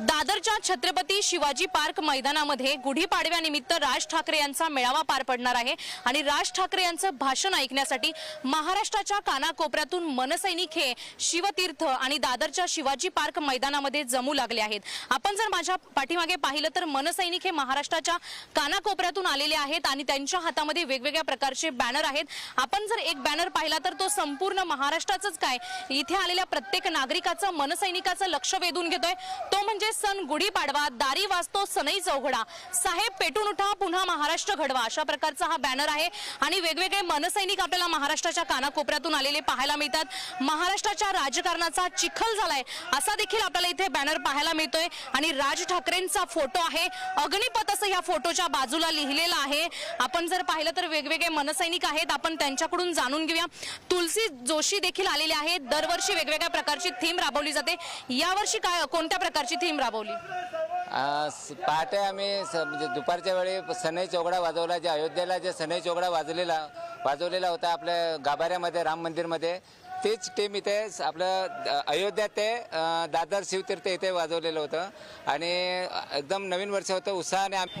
दादरच्या छत्रपती शिवाजी पार्क मैदानामध्ये गुढीपाडव्यानिमित्त राज ठाकरे यांचा मेळावा पार पडणार आहे आणि राज ठाकरे यांचं भाषण ऐकण्यासाठी महाराष्ट्राच्या कानाकोपऱ्यातून मनसैनिक हे शिवतीर्थ आणि दादरच्या शिवाजी पार्क मैदानामध्ये जमू लागले आहेत. आपण जर माझ्या पाठीमागे पाहिलं तर मनसैनिक हे महाराष्ट्राच्या कानाकोपऱ्यातून आलेले आहेत आणि त्यांच्या हातामध्ये वेगवेगळ्या प्रकारचे बॅनर आहेत. आपण जर एक बॅनर पाहिला तर तो संपूर्ण महाराष्ट्राचंच काय? इथे आलेल्या प्रत्येक नागरिकाचं मनसैनिकाचं लक्ष वेधून घेतोय. तो म्हणजे सण गुढीपाडवा दारी वाजतो सनई चौघडा. साहेब पेटून उठा पुन्हा महाराष्ट्र घडवा. अशा प्रकारचा हा बॅनर आहे. आणि वेगवेगळे मनसैनिक आपल्याला महाराष्ट्राच्या कानाकोपऱ्यातून आलेले पाहायला मिळतात. महाराष्ट्राच्या राजकारणाचा चिखल झालाय असा देखील आपल्याला इथे बॅनर पाहायला मिळतोय. आणि राज ठाकरेंचा फोटो आहे. अग्निपथ असं या फोटोच्या बाजूला लिहिलेलं आहे. आपण जर पाहिलं तर वेगवेगळे मनसैनिक आहेत. आपण त्यांच्याकडून जाणून घेऊया. तुलसी जोशी देखील आलेले आहेत. दरवर्षी वेगवेगळ्या प्रकारची थीम राबवली जाते. यावर्षी काय कोणत्या प्रकारची थीम राबवली? पहाटे आम्ही स म्हणजे दुपारच्या वेळी सनई चोगडा वाजवला जे अयोध्येला जे सनई चोगडा वाजवलेला वाजवलेला होता आपल्या गाभाऱ्यामध्ये राम मंदिरमध्ये. तीच टीम इथे आपलं अयोध्या ते दादर शिवतीर्थ इथे वाजवलेलं होतं. आणि एकदम नवीन वर्ष होतं उत्साहाने आम्ही